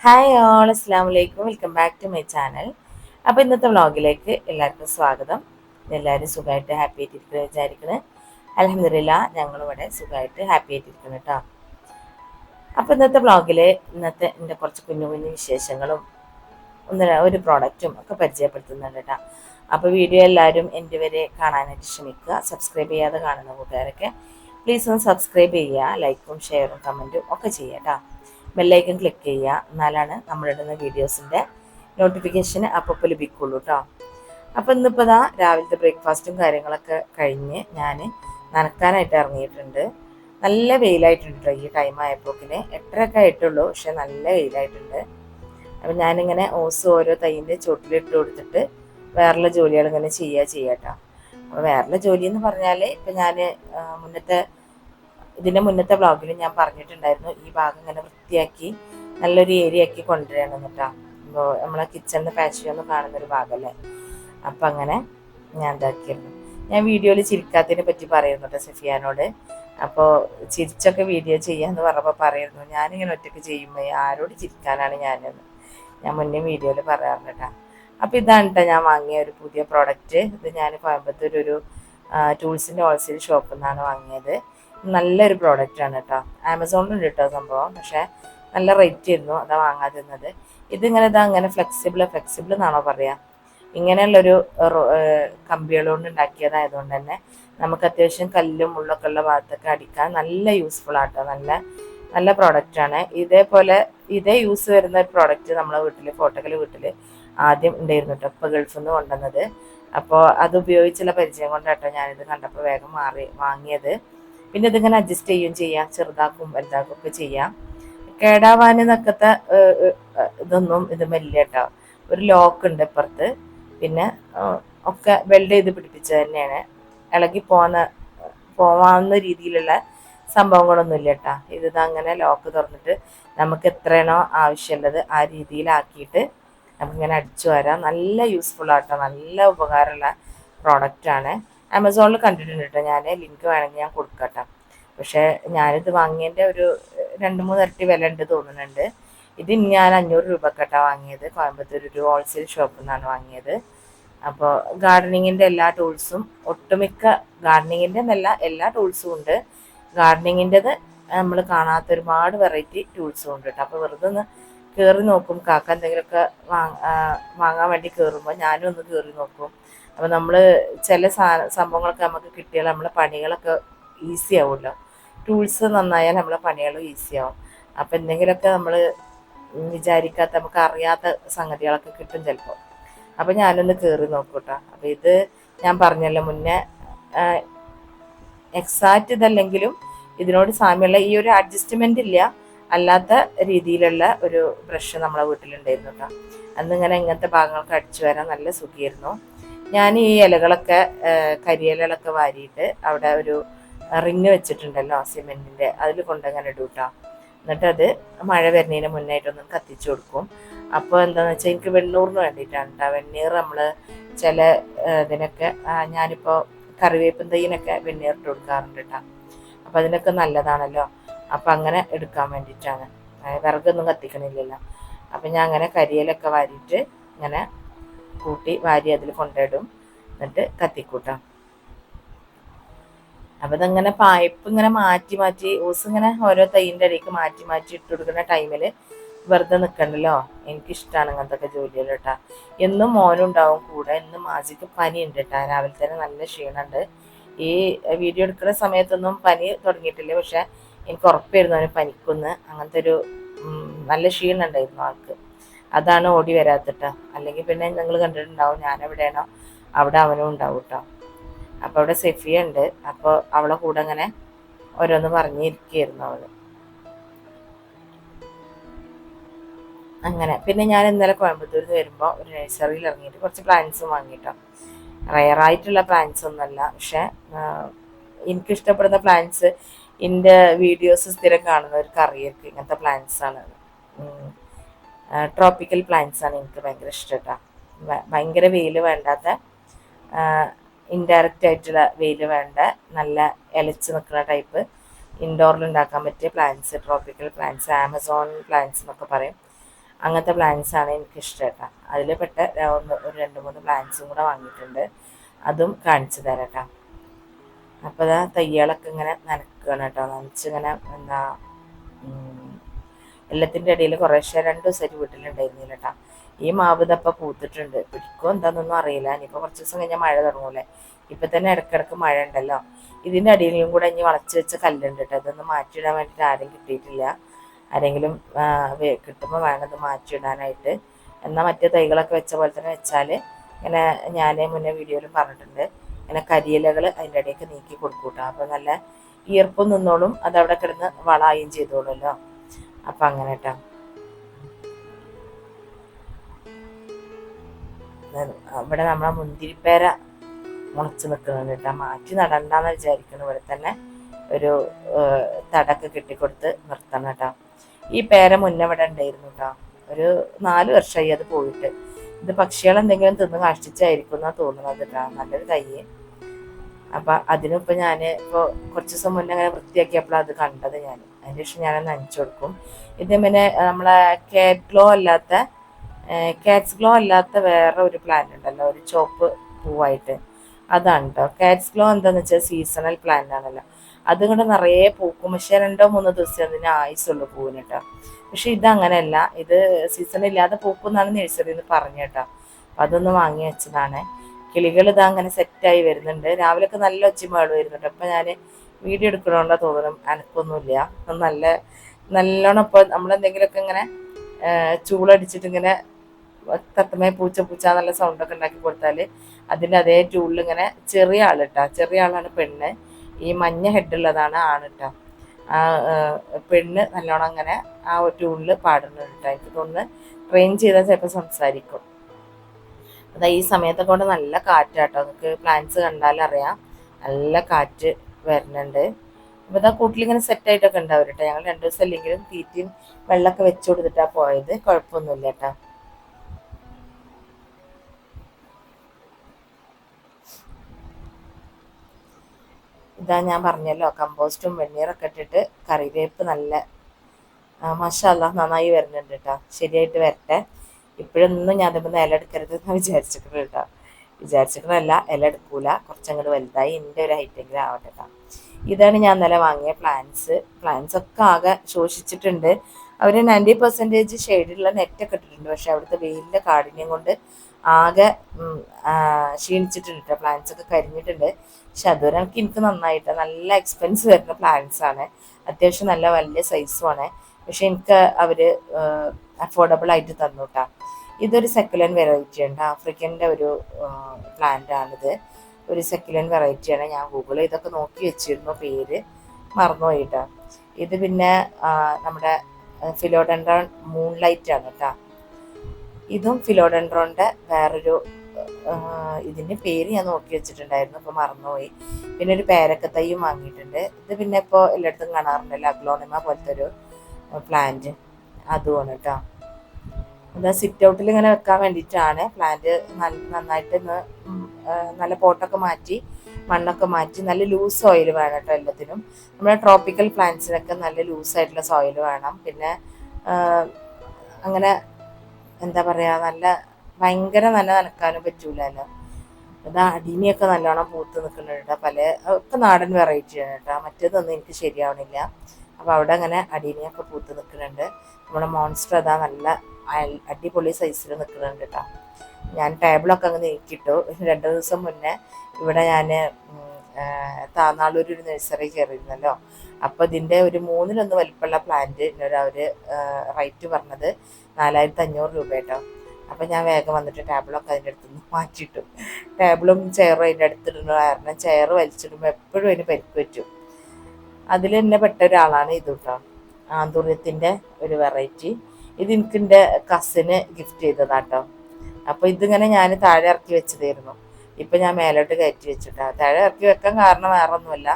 Hi all അസ്സാം വലൈക്കും welcome back to my channel അപ്പോൾ ഇന്നത്തെ വ്ളോഗിലേക്ക് എല്ലാവർക്കും സ്വാഗതം. എല്ലാവരും സുഖമായിട്ട് ഹാപ്പി ആയിട്ടിരിക്കുന്നത് വിചാരിക്കുന്നത് അലഹമില്ല ഞങ്ങളിവിടെ സുഖമായിട്ട് ഹാപ്പി ആയിട്ടിരിക്കുന്നു കേട്ടോ അപ്പോൾ ഇന്നത്തെ വ്ളോഗിൽ ഇന്നത്തെ എന്റെ കുറച്ച് കുഞ്ഞു കുഞ്ഞു വിശേഷങ്ങളും ഒന്ന് ഒരു പ്രോഡക്റ്റും ഒക്കെ പരിചയപ്പെടുത്തുന്നുണ്ട് കേട്ടോ അപ്പോൾ വീഡിയോ എല്ലാവരും എന്റെ വരെ കാണാനായിട്ട് ശ്രമിക്കുക. സബ്സ്ക്രൈബ് ചെയ്യാതെ കാണുന്ന കൂട്ടുകാരൊക്കെ പ്ലീസ് ഒന്ന് സബ്സ്ക്രൈബ് ചെയ്യുക ലൈക്കും ഷെയറും കമന്റും ഒക്കെ ചെയ്യാം കേട്ടോ ബെല്ലൈക്കൻ ക്ലിക്ക് ചെയ്യുക. എന്നാലാണ് നമ്മളിടുന്ന വീഡിയോസിന്റെ നോട്ടിഫിക്കേഷൻ അപ്പോൾ ലഭിക്കുള്ളൂ കേട്ടോ അപ്പോൾ ഇന്നിപ്പോൾ ഇതാ രാവിലത്തെ ബ്രേക്ക്ഫാസ്റ്റും കാര്യങ്ങളൊക്കെ കഴിഞ്ഞ് ഞാൻ നനക്കാനായിട്ട് ഇറങ്ങിയിട്ടുണ്ട്. നല്ല വെയിലായിട്ടുണ്ട് കേട്ടോ ഈ ടൈം ആയപ്പോക്കിന്. എട്ടരയൊക്കെ ആയിട്ടുള്ളൂ പക്ഷെ നല്ല വെയിലായിട്ടുണ്ട്. അപ്പം ഞാനിങ്ങനെ ഓസ് ഓരോ തൈന്റെ ചുവട്ടിലിട്ട് കൊടുത്തിട്ട് വേറെയുള്ള ജോലികൾ ഇങ്ങനെ ചെയ്യുക കേട്ടോ അപ്പോൾ വേറെയുള്ള ജോലി എന്ന് പറഞ്ഞാൽ ഇപ്പം ഞാൻ മുന്നത്തെ ഇതിന്റെ മുന്നത്തെ വ്ളോഗിൽ ഞാൻ പറഞ്ഞിട്ടുണ്ടായിരുന്നു ഈ ഭാഗം ഇങ്ങനെ വൃത്തിയാക്കി നല്ലൊരു ഏരിയ ആക്കി കൊണ്ടുവരണം കേട്ടോ അപ്പോൾ നമ്മളെ കിച്ചണിന് പാച്ചിയൊന്നും കാണുന്നൊരു ഭാഗമല്ലേ അപ്പം അങ്ങനെ ഞാൻ ഇതാക്കിയിരുന്നു. ഞാൻ വീഡിയോയിൽ ചിരിക്കാത്തതിനെ പറ്റി പറയുന്നു കേട്ടോ സഫിയാനോട്. അപ്പോൾ ചിരിച്ചൊക്കെ വീഡിയോ ചെയ്യാന്ന് പറഞ്ഞപ്പോൾ പറയുന്നു ഞാനിങ്ങനെ ഒറ്റയ്ക്ക് ചെയ്യുമ്പോൾ ആരോട് ചിരിക്കാനാണ് ഞാനെന്ന്? ഞാൻ മുന്നേ വീഡിയോയിൽ പറയാറുണ്ട് അപ്പോൾ ഇതാണ് കേട്ടോ ഞാൻ വാങ്ങിയ ഒരു പുതിയ പ്രോഡക്റ്റ് ഇത് ഞാൻ കോയമ്പത്തൂർ ഒരു ടൂൾസിന്റെ ഹോൾസെയിൽ ഷോപ്പിൽ നിന്നാണ് വാങ്ങിയത്. നല്ലൊരു പ്രോഡക്റ്റാണ് കേട്ടോ ആമസോണിലുണ്ട് കേട്ടോ സംഭവം. പക്ഷേ നല്ല റേറ്റ് ആയിരുന്നു അതാ വാങ്ങാതിരുന്നത്. ഇതിങ്ങനെ ഇതാ അങ്ങനെ ഫ്ലെക്സിബിൾ ഫ്ലെക്സിബിൾ എന്നാണോ പറയുക ഇങ്ങനെയുള്ളൊരു കമ്പികൾ കൊണ്ട് ഉണ്ടാക്കിയതായതുകൊണ്ട് തന്നെ നമുക്ക് അത്യാവശ്യം കല്ലും മുള്ളൊക്കെ ഉള്ള ഭാഗത്തൊക്കെ അടിക്കാൻ നല്ല യൂസ്ഫുൾ ആട്ടോ നല്ല നല്ല പ്രോഡക്റ്റാണ് ഇതേപോലെ ഇതേ യൂസ് വരുന്ന ഒരു പ്രോഡക്റ്റ് നമ്മളെ വീട്ടിൽ ഫോട്ടോക്കൽ വീട്ടിൽ ആദ്യം ഉണ്ടായിരുന്നു കേട്ടോ ഇപ്പോൾ ഗൾഫിൽ നിന്ന് കൊണ്ടുവന്നത്. അപ്പോൾ അത് ഉപയോഗിച്ചുള്ള പരിചയം കൊണ്ടാട്ടോ ഞാനിത് കണ്ടപ്പോൾ വേഗം മാറി വാങ്ങിയത്. പിന്നെ ഇതിങ്ങനെ അഡ്ജസ്റ്റ് ചെയ്യുകയും ചെയ്യാം. ചെറുതാക്കും വലുതാക്കും ഒക്കെ ചെയ്യാം. കേടാവാനെന്നൊക്കത്തെ ഇതൊന്നും ഇത് മെല്ലെ കേട്ടോ. ഒരു ലോക്ക് ഉണ്ട് ഇപ്പുറത്ത്. പിന്നെ ഒക്കെ വെൽഡ് ചെയ്ത് പിടിപ്പിച്ചത് തന്നെയാണ്. ഇളകി പോകുന്ന പോവാവുന്ന രീതിയിലുള്ള സംഭവങ്ങളൊന്നും ഇല്ല കേട്ടോ. ഇത് അങ്ങനെ ലോക്ക് തുറന്നിട്ട് നമുക്ക് എത്രയാണോ ആവശ്യമുള്ളത് ആ രീതിയിലാക്കിയിട്ട് നമുക്കിങ്ങനെ അടിച്ചു വരാം. നല്ല യൂസ്ഫുൾ ആട്ടോ നല്ല ഉപകാരമുള്ള പ്രോഡക്റ്റാണ് ആമസോണിൽ കണ്ടിട്ടുണ്ട് കേട്ടോ ഞാൻ ലിങ്ക് വേണമെങ്കിൽ ഞാൻ കൊടുക്കട്ടെ. പക്ഷേ ഞാനിത് വാങ്ങിയതിന്റെ ഒരു രണ്ട് മൂന്ന് ഇരട്ടി വില ഉണ്ട് തോന്നുന്നുണ്ട്. ഇത് ഞാൻ അഞ്ഞൂറ് രൂപക്കെട്ടാണ് വാങ്ങിയത്. കോയമ്പത്തൂർ ഒരു ഹോൾസെയിൽ ഷോപ്പിൽ നിന്നാണ് വാങ്ങിയത്. അപ്പോൾ ഗാർഡനിങ്ങിന്റെ എല്ലാ ടൂൾസും ഒട്ടുമിക്ക ഗാർഡനിങ്ങിന്റെ എന്നല്ല എല്ലാ ടൂൾസും ഉണ്ട്. ഗാർഡനിങ്ങിന്റെത് നമ്മൾ കാണാത്ത ഒരുപാട് വെറൈറ്റി ടൂൾസും ഉണ്ട് കേട്ടോ അപ്പോൾ വെറുതെ ഒന്ന് കയറി നോക്കും. കാക്ക എന്തെങ്കിലുമൊക്കെ വാങ്ങാൻ വേണ്ടി കയറുമ്പോൾ ഞാനും ഒന്ന് കയറി നോക്കും. അപ്പോൾ നമ്മൾ ചില സംഭവങ്ങളൊക്കെ നമുക്ക് കിട്ടിയാൽ നമ്മളെ പണികളൊക്കെ ഈസി ആവുമല്ലോ ടൂൾസ് നന്നായാൽ നമ്മളെ പണികളും ഈസി ആവും. അപ്പം എന്തെങ്കിലുമൊക്കെ നമ്മൾ വിചാരിക്കാത്ത നമുക്ക് അറിയാത്ത സംഗതികളൊക്കെ കിട്ടും ചിലപ്പോൾ അപ്പോൾ ഞാനൊന്ന് കയറി നോക്കൂട്ടോ. അപ്പോൾ ഇത് ഞാൻ പറഞ്ഞല്ലോ മുന്നേ എക്സാക്റ്റ് ഇതല്ലെങ്കിലും ഇതിനോട് സാമ്യമുള്ള ഈ ഒരു അഡ്ജസ്റ്റ്മെന്റ് ഇല്ല. അല്ലാത്ത രീതിയിലുള്ള ഒരു ബ്രഷ് നമ്മളെ വീട്ടിലുണ്ടായിരുന്നു കേട്ടോ അന്നിങ്ങനെ ഇങ്ങനത്തെ ഭാഗങ്ങളൊക്കെ അടിച്ചു വരാൻ നല്ല സുഖമായിരുന്നു ഞാൻ ഈ ഇലകളൊക്കെ കരിയിലകളൊക്കെ വാരിയിട്ട് അവിടെ ഒരു റിങ് വെച്ചിട്ടുണ്ടല്ലോ സിമെന്റിന്റെ അതിൽ കൊണ്ടങ്ങനെ ഇടും കേട്ടോ എന്നിട്ടത് മഴ വരുന്നതിന് മുന്നായിട്ടൊന്നും കത്തിച്ചു കൊടുക്കും. അപ്പോൾ എന്താണെന്ന് വെച്ചാൽ എനിക്ക് വെണ്ണൂറിന് വേണ്ടിയിട്ടാണ് കേട്ടോ വെണ്ണീർ നമ്മൾ ചില ഇതിനൊക്കെ ഞാനിപ്പോൾ കറിവേപ്പും തൈയിനൊക്കെ വെണ്ണീറിട്ട് കൊടുക്കാറുണ്ട് കേട്ടോ അപ്പോൾ അതിനൊക്കെ നല്ലതാണല്ലോ. അപ്പോൾ അങ്ങനെ എടുക്കാൻ വേണ്ടിയിട്ടാണ്. വിറകൊന്നും കത്തിക്കണില്ലല്ലോ. അപ്പം ഞാൻ അങ്ങനെ കരിയിലൊക്കെ വാരിയിട്ട് ഇങ്ങനെ കൂട്ടി വാരി അതിൽ കൊണ്ടിടും എന്നിട്ട് കത്തിക്കൂട്ടാം. അപ്പം ഇതിങ്ങനെ പൈപ്പ് ഇങ്ങനെ മാറ്റി മാറ്റി ഓസ് ഇങ്ങനെ ഓരോ തൈന്റെ ഇടയ്ക്ക് മാറ്റി മാറ്റി ഇട്ട് കൊടുക്കുന്ന ടൈമിൽ വെറുതെ നിൽക്കണ്ടല്ലോ എനിക്കിഷ്ടമാണ് അങ്ങനത്തെ ജോലികൾ കേട്ടാ. എന്നും മോനുണ്ടാവും കൂടെ. എന്നും മാജിക്ക് ഉണ്ട് കേട്ടാ. രാവിലെ തന്നെ നല്ല ക്ഷീണമുണ്ട് ഈ വീഡിയോ എടുക്കുന്ന സമയത്തൊന്നും പനി തുടങ്ങിയിട്ടില്ല. പക്ഷെ എനിക്ക് ഉറപ്പായിരുന്നു അവന് പനിക്കുന്ന്. അങ്ങനത്തെ ഒരു നല്ല ക്ഷീണമുണ്ടായിരുന്നു ആൾക്ക്. അതാണ് ഓടി വരാത്തിട്ട അല്ലെങ്കിൽ പിന്നെ നിങ്ങൾ കണ്ടിട്ടുണ്ടാവും ഞാൻ എവിടെയാണോ അവിടെ അവനും ഉണ്ടാവും കേട്ടോ അപ്പോൾ അവിടെ സെഫിയ ഉണ്ട്. അപ്പോൾ അവളെ കൂടെ അങ്ങനെ ഓരോന്ന് പറഞ്ഞിരിക്കുകയായിരുന്നു അവൾ. അങ്ങനെ. പിന്നെ ഞാൻ ഇന്നലെ കോയമ്പത്തൂരിൽ നിന്ന് വരുമ്പോൾ ഒരു നഴ്സറിയിൽ ഇറങ്ങിയിട്ട് കുറച്ച് പ്ലാന്റ്സ് വാങ്ങിയിട്ടോ. റയറായിട്ടുള്ള പ്ലാന്റ്സ് ഒന്നുമല്ല. പക്ഷെ എനിക്കിഷ്ടപ്പെടുന്ന പ്ലാന്റ്സ് എന്റെ വീഡിയോസ് സ്ഥിരം കാണുന്നവർക്ക് അറിയായിരിക്കും ഇങ്ങനത്തെ പ്ലാന്റ്സ് ആണ് ട്രോപ്പിക്കൽ പ്ലാന്റ്സ് ആണ് എനിക്ക് ഭയങ്കര ഇഷ്ടം കേട്ടോ ഭയങ്കര വെയിൽ വേണ്ടാത്ത ഇൻഡയറക്റ്റ് ആയിട്ടുള്ള വെയിൽ വേണ്ട നല്ല ഇലച്ച് നിൽക്കുന്ന ടൈപ്പ് ഇൻഡോറിൽ ഉണ്ടാക്കാൻ പറ്റിയ plants tropical plants Amazon plants എന്നൊക്കെ പറയും. അങ്ങനത്തെ പ്ലാന്റ്സ് ആണ് എനിക്ക് ഇഷ്ടം കേട്ടോ അതിൽ പെട്ട ഒരു രണ്ട് മൂന്ന് പ്ലാന്റ്സും കൂടെ വാങ്ങിയിട്ടുണ്ട്. അതും കാണിച്ചു തരാം കേട്ടോ അപ്പോൾ ഇതാ തയ്യാളൊക്കെ ഇങ്ങനെ നനക്കുകയാണ് കേട്ടോ നനച്ചിങ്ങനെ എന്താ എല്ലാത്തിന്റെ ഇടയിൽ കുറേശ്ശെ രണ്ട് ദിവസമായിട്ട് വീട്ടിലുണ്ടായിരുന്നില്ല കേട്ടോ ഈ മാവ് ഇതപ്പം പൂത്തിട്ടുണ്ട്. പിടിക്കോ എന്താണെന്നൊന്നും അറിയില്ല. ഇനിയിപ്പോൾ കുറച്ച് ദിവസം കഴിഞ്ഞാൽ മഴ തുടങ്ങൂലേ. ഇപ്പം തന്നെ ഇടയ്ക്കിടയ്ക്ക് മഴ ഉണ്ടല്ലോ. ഇതിന്റെ അടിയിലും കൂടെ ഇനി വളച്ച് വെച്ച കല്ലുണ്ട് കേട്ടോ ഇതൊന്ന് മാറ്റിയിടാൻ വേണ്ടിയിട്ട് ആരും കിട്ടിയിട്ടില്ല. ആരെങ്കിലും കിട്ടുമ്പോൾ വേണത് മാറ്റിയിടാനായിട്ട്. എന്നാൽ മറ്റേ തൈകളൊക്കെ വെച്ച പോലെ തന്നെ വെച്ചാൽ ഇങ്ങനെ ഞാൻ മുന്നേ വീഡിയോയിലും പറഞ്ഞിട്ടുണ്ട്. ഇങ്ങനെ കരിയിലകൾ അതിന്റെ ഇടയ്ക്ക് നീക്കി കൊടുക്കൂട്ടോ. അപ്പോൾ നല്ല ഈർപ്പം നിന്നോളും. അതവിടെ കിടന്ന് വളായും ചെയ്തോളുമല്ലോ. അപ്പം അങ്ങനെ കേട്ടോ ഇവിടെ നമ്മളെ മുന്തിരിപ്പേര മുളച്ച് നിൽക്കുന്നുണ്ട് കേട്ടോ. മാറ്റി നടണ്ടെന്ന് വിചാരിക്കുന്നു. ഇവിടെ തന്നെ ഒരു തടക്ക് കെട്ടിക്കൊടുത്ത് നിർത്തണം കേട്ടോ. ഈ പേര മുന്നേ ഇവിടെ ഉണ്ടായിരുന്നു കേട്ടോ. ഒരു നാല് വർഷമായി അത് പോയിട്ട്. ഇത് പക്ഷികൾ എന്തെങ്കിലും തിന്ന് കാഷ്ടിച്ചായിരിക്കും എന്നാണ് തോന്നുന്നത് കേട്ടോ. നല്ലൊരു തൈ അപ്പം അതിനിപ്പോൾ ഞാൻ ഇപ്പോൾ കുറച്ച് ദിവസം മുന്നേ അങ്ങനെ വൃത്തിയാക്കിയപ്പോൾ അത് കണ്ടത് ഞാൻ അതിന് ശേഷം ഞാൻ നനച്ചു കൊടുക്കും. ഇത് പിന്നെ നമ്മളെ കാറ്റ് ഗ്ലോ അല്ലാത്ത കാറ്റ്സ് ഗ്ലോ അല്ലാത്ത വേറെ ഒരു പ്ലാന്റ് ഉണ്ടല്ലോ ഒരു ചോപ്പ് പൂവായിട്ട്. അതാണ് കേട്ടോ കാറ്റ്സ് ഗ്ലോ എന്താണെന്ന് വെച്ചാൽ സീസണൽ പ്ലാന്റ് ആണല്ലോ. അതുകൊണ്ട് നിറയെ പൂക്കും. പക്ഷേ രണ്ടോ മൂന്നോ ദിവസം അതിന് ആയുസുള്ളൂ പൂവിന് കേട്ടോ പക്ഷെ ഇതങ്ങനെയല്ല. ഇത് സീസൺ ഇല്ലാതെ പൂക്കും എന്നാണ് നഴ്സറിയിൽ പറഞ്ഞു കേട്ടോ. അപ്പം അതൊന്ന് വാങ്ങി വെച്ചതാണ്. കിളികൾ ഇതാ അങ്ങനെ സെറ്റായി വരുന്നുണ്ട്. രാവിലെയൊക്കെ നല്ല ഒച്ചമാട് വരുന്നുണ്ട് അപ്പം ഞാൻ വീഡിയോ എടുക്കണോണ്ടാ തോന്നണം അനക്കൊന്നുമില്ല. നല്ല നല്ലോണം ഇപ്പോൾ നമ്മളെന്തെങ്കിലുമൊക്കെ ഇങ്ങനെ ചൂളടിച്ചിട്ട് ഇങ്ങനെ തത്തമ്മയെ പൂച്ച പൂച്ച നല്ല സൗണ്ടൊക്കെ ഉണ്ടാക്കി കൊടുത്താൽ അതിന്റെ അതേ ടൂളിൽ ഇങ്ങനെ ചെറിയ ആളിട്ടാ. ചെറിയ ആളാണ് പെണ്ണ്. ഈ മഞ്ഞ ഹെഡുള്ളതാണ് ആണിട്ടാ. ആ പെണ്ണ് നല്ലോണം അങ്ങനെ ആ ട്യൂണിൽ പാടുന്നുണ്ട്. എനിക്ക് തോന്നുന്നു ട്രെയിൻ ചെയ്താൽ ചിലപ്പോൾ സംസാരിക്കും. അതാ ഈ സമയത്തൊക്കെ കൊണ്ട് നല്ല കാറ്റാട്ടോ. നിങ്ങൾക്ക് പ്ലാന്റ്സ് കണ്ടാൽ അറിയാം. നല്ല കാറ്റ് വരുന്നുണ്ട്. അപ്പോൾ ഇതാ കൂട്ടിലിങ്ങനെ സെറ്റായിട്ടൊക്കെ ഉണ്ടാവും കേട്ടോ ഞങ്ങൾ രണ്ട് ദിവസം അല്ലെങ്കിലും തീറ്റയും വെള്ളമൊക്കെ വെച്ചു കൊടുത്തിട്ടാണ് പോയത്. കുഴപ്പമൊന്നുമില്ല കേട്ടോ ഇതാ ഞാൻ പറഞ്ഞല്ലോ കമ്പോസ്റ്റും വെണ്ണീറൊക്കെ ഇട്ടിട്ട് കറിവേപ്പ് നല്ല മഷാല്ല നന്നായി വരുന്നുണ്ട് കേട്ടോ ശരിയായിട്ട് വരട്ടെ. ഇപ്പോഴൊന്നും ഞാൻ തമ്മിൽ ഇല എടുക്കരുത് എന്ന് വിചാരിച്ചിട്ടുണ്ട് കേട്ടോ. വിചാരിച്ചിട്ടല്ല ഇല എടുക്കൂല. കുറച്ചങ്ങോട്ട് വലുതായി എന്റെ ഒരു ഹൈറ്റെങ്കിലും ആവട്ടെ കേട്ടോ. ഇതാണ് ഞാൻ ഇന്നലെ വാങ്ങിയ പ്ലാന്റ്സ് പ്ലാന്റ്സ് ഒക്കെ ആകെ ശോഷിച്ചിട്ടുണ്ട്. അവർ നയന്റി പെർസെന്റേജ് ഷെയ്ഡിലുള്ള നെറ്റൊക്കെ ഇട്ടിട്ടുണ്ട്. പക്ഷെ അവിടുത്തെ വെയിലിന്റെ കാഠിന്യം കൊണ്ട് ആകെ ക്ഷീണിച്ചിട്ടുണ്ട് പ്ലാന്റ്സ് ഒക്കെ കരിഞ്ഞിട്ടുണ്ട്. പക്ഷെ അതുവരെ എനിക്ക് എനിക്ക് നന്നായിട്ട് നല്ല എക്സ്പെൻസ് വരുന്ന പ്ലാന്റ്സ് ആണ്. അത്യാവശ്യം നല്ല വലിയ സൈസുമാണ് പക്ഷെ എനിക്ക് അവർ അഫോർഡബിൾ ആയിട്ട് തന്നു കേട്ടോ ഇതൊരു സെക്കുലൻ വെറൈറ്റി ഉണ്ട്. ആഫ്രിക്കന്റെ ഒരു പ്ലാന്റ് ആണിത്. ഒരു സെക്കുലൻ വെറൈറ്റിയാണ് ഞാൻ ഗൂഗിൾ ഇതൊക്കെ നോക്കി വെച്ചിരുന്നു. പേര് മറന്നുപോയിട്ടാ ഇത് പിന്നെ നമ്മുടെ ഫിലോഡൻഡ്രോൺ മൂൺ ലൈറ്റ് ആണ് കേട്ടോ. ഇതും ഫിലോഡൻഡ്രോണിന്റെ വേറൊരു ഇതിന്റെ പേര് ഞാൻ നോക്കി വെച്ചിട്ടുണ്ടായിരുന്നു. അപ്പോൾ മറന്നുപോയി പിന്നെ ഒരു പേരക്കത്തൈയും വാങ്ങിയിട്ടുണ്ട്. ഇത് പിന്നെ ഇപ്പോൾ എല്ലായിടത്തും കാണാറുണ്ടല്ലോ. അഗ്ലോണിമ പോലത്തെ ഒരു പ്ലാന്റ് അതുമാണ് കേട്ടോ എന്താ സിറ്റ് ഔട്ടിൽ ഇങ്ങനെ വെക്കാൻ വേണ്ടിയിട്ടാണ് പ്ലാന്റ് നന്നായിട്ട് നല്ല പോട്ടൊക്കെ മാറ്റി മണ്ണൊക്കെ മാറ്റി നല്ല ലൂസ് സോയിൽ വേണം കേട്ടോ എല്ലാത്തിനും. നമ്മുടെ ട്രോപ്പിക്കൽ പ്ലാന്റ്സിനൊക്കെ നല്ല ലൂസായിട്ടുള്ള സോയിൽ വേണം. പിന്നെ അങ്ങനെ എന്താ പറയുക നല്ല ഭയങ്കര നല്ല നനക്കാനും പറ്റൂലല്ലോ. അത് അടിനിയൊക്കെ നല്ലോണം പൂത്ത് നിൽക്കുന്നുണ്ട് പല ഒക്കെ നാടൻ വെറൈറ്റിയാണ് കേട്ടോ മറ്റേതൊന്നും എനിക്ക് ശരിയാവണില്ല. അപ്പോൾ അവിടെ അങ്ങനെ അടീനിയൊക്കെ പൂത്ത് നിൽക്കുന്നുണ്ട്. നമ്മുടെ മോൺസ്റ്റർ അതാ നല്ല അടിപൊളി സൈസിൽ നിൽക്കുന്നുണ്ട് കേട്ടോ ഞാൻ ടേബിളൊക്കെ അങ്ങ് നീക്കിയിട്ടു. രണ്ട് ദിവസം മുന്നേ ഇവിടെ ഞാൻ താന്നാളൂർ ഒരു നഴ്സറി കയറിയിരുന്നല്ലോ അപ്പോൾ ഇതിന്റെ ഒരു മൂന്നിലൊന്ന് വലിപ്പമുള്ള പ്ലാന്റ് അവർ റേറ്റ് പറഞ്ഞത് നാലായിരത്തി അഞ്ഞൂറ് രൂപ കേട്ടോ അപ്പം ഞാൻ വേഗം വന്നിട്ട് ടേബിളൊക്കെ അതിന്റെ അടുത്ത് നിന്ന് മാറ്റിയിട്ടു. ടേബിളും ചെയറും അതിന്റെ അടുത്തിടുന്ന കാരണം ചെയർ വലിച്ചിടുമ്പോൾ എപ്പോഴും അതിന് പരിക്ക് പറ്റും. അതിൽ തന്നെ പെട്ട ഒരാളാണ് ഇത് കേട്ടോ ആന്തൂര്യത്തിന്റെ ഒരു വെറൈറ്റി ഇത് എനിക്ക് എന്റെ കസിന് ഗിഫ്റ്റ് ചെയ്തതാട്ടോ അപ്പോൾ ഇതിങ്ങനെ ഞാൻ താഴെ ഇറക്കി വെച്ചതായിരുന്നു. ഇപ്പം ഞാൻ മേലോട്ട് കയറ്റി വെച്ചിട്ടാണ് താഴെ ഇറക്കി വെക്കാൻ കാരണം വേറെ ഒന്നുമല്ല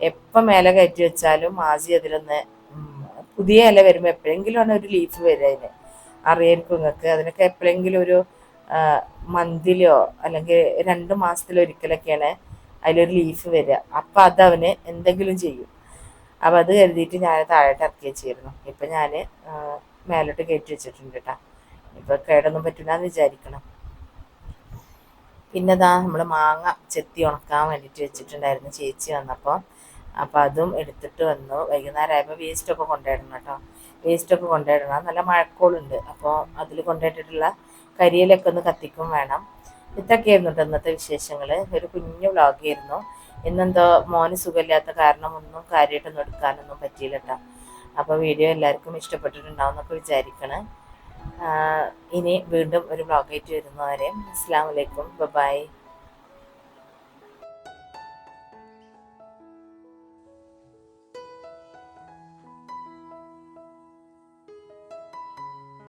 എപ്പം മേലെ കയറ്റി വെച്ചാലും ആസി അതിലൊന്ന് പുതിയ ഇല വരുമ്പോൾ എപ്പോഴെങ്കിലും ആണ് ഒരു ലീഫ് വരിക അതിന്. അറിയായിരിക്കും നിങ്ങൾക്ക്. അതിനൊക്കെ എപ്പോഴെങ്കിലും ഒരു മന്തിലോ അല്ലെങ്കിൽ രണ്ട് മാസത്തിലൊരിക്കലൊക്കെയാണ് അതിലൊരു ലീഫ് വരിക. അപ്പം അതവന് എന്തെങ്കിലും ചെയ്യും. അപ്പം അത് കരുതിയിട്ട് ഞാൻ താഴോട്ട് ഇറക്കി വെച്ചിരുന്നു ഇപ്പം ഞാൻ മേലോട്ട് കയറ്റി വെച്ചിട്ടുണ്ട് കേട്ടോ. ഇപ്പോൾ കേടൊന്നും പറ്റില്ല എന്ന് വിചാരിക്കണം. പിന്നെ നമ്മൾ മാങ്ങ ചെത്തി ഉണക്കാൻ വേണ്ടിയിട്ട് വെച്ചിട്ടുണ്ടായിരുന്നു ചേച്ചി വന്നപ്പോൾ അപ്പോൾ അതും എടുത്തിട്ട് വന്നു. വൈകുന്നേരം ആയപ്പോൾ വേസ്റ്റൊക്കെ കൊണ്ടുപോയിടണം കേട്ടോ. വേസ്റ്റൊക്കെ കൊണ്ടുപോയിടണം നല്ല മഴക്കോളുണ്ട്. അപ്പോൾ അതിൽ കൊണ്ടുപോയിട്ടുള്ള കരിയിലൊക്കെ ഒന്ന് കത്തിക്കും വേണം. ഇതൊക്കെയായിരുന്നു കേട്ടോ ഇന്നത്തെ വിശേഷങ്ങൾ ഒരു കുഞ്ഞു വ്ളോഗായിരുന്നു ഇന്നെന്തോ മോന് സുഖമില്ലാത്ത കാരണം ഒന്നും കാര്യമായിട്ടൊന്നും എടുക്കാനൊന്നും പറ്റിയില്ല കേട്ടോ അപ്പോൾ വീഡിയോ എല്ലാവർക്കും ഇഷ്ടപ്പെട്ടിട്ടുണ്ടാവുന്നൊക്കെ വിചാരിക്കണേ. ഇനി വീണ്ടും ഒരു ബ്ലോഗായിട്ട് വരുന്നവരെയും അസ്സാം വലൈക്കും ബൈ.